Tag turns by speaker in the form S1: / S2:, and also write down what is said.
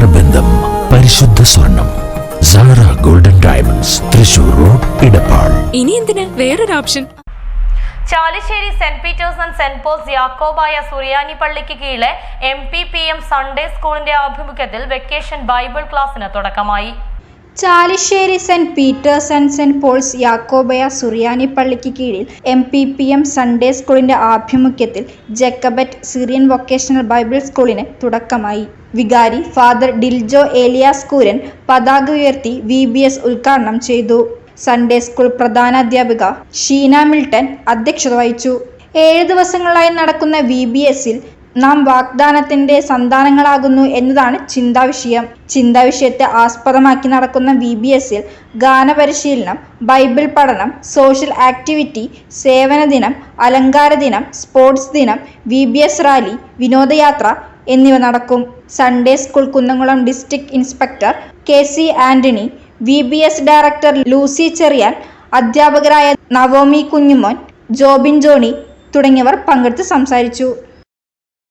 S1: നേത്രബന്ധം പരിശുദ്ധ സ്വർണം. Sara golden diamonds Thrissur road Edappal.
S2: ഇനി എന്തിനാ? വേറൊരു option
S3: Chalissery saint Peter's and saint Paul's Yakobaya സുറിയാനി പള്ളിക്ക് കീഴിലെ M P P M Sunday സ്കൂളിന്റെ ആഭിമുഖ്യത്തിൽ വെക്കേഷൻ ബൈബിൾ ക്ലാസ്സിന് തുടക്കമായി.
S4: Chalissery saint Peter's and saint Paul's Yakobaya സുറിയാനി പള്ളിക്ക് കീഴിൽ M P P M Sunday സ്കൂളിന്റെ ആഭിമുഖ്യത്തിൽ ജക്കബറ്റ് സിറിയൻ വൊക്കേഷണൽ ബൈബിൾ സ്കൂളിന് തുടക്കമായി. വികാരി ഫാദർ ഡിൽജോ ഏലിയാസ് കൂരൻ പതാക ഉയർത്തി വി ബി എസ് ഉദ്ഘാടനം ചെയ്തു. സൺഡേ സ്കൂൾ പ്രധാന അധ്യാപിക ഷീന മിൽട്ടൺ അധ്യക്ഷത വഹിച്ചു. ഏഴ് ദിവസങ്ങളായി നടക്കുന്ന വി ബി എസിൽ നാം വാഗ്ദാനത്തിന്റെ സന്താനങ്ങളാകുന്നു എന്നതാണ് ചിന്താവിഷയം. ചിന്താവിഷയത്തെ ആസ്പദമാക്കി നടക്കുന്ന വി ബി എസിൽ ഗാനപരിശീലനം ബൈബിൾ പഠനം സോഷ്യൽ ആക്ടിവിറ്റി സേവന ദിനം അലങ്കാര ദിനം സ്പോർട്സ് ദിനം വി ബി എസ് റാലി വിനോദയാത്ര എന്നിവ നടക്കും. Sunday school Kunnamkulam district inspector K C Antony V B S director Lucy Cherian അധ്യാപകരായ നവോമി കുഞ്ഞുമോൻ ജോബിൻ ജോണി തുടങ്ങിയവർ പങ്കെടുത്ത് സംസാരിച്ചു.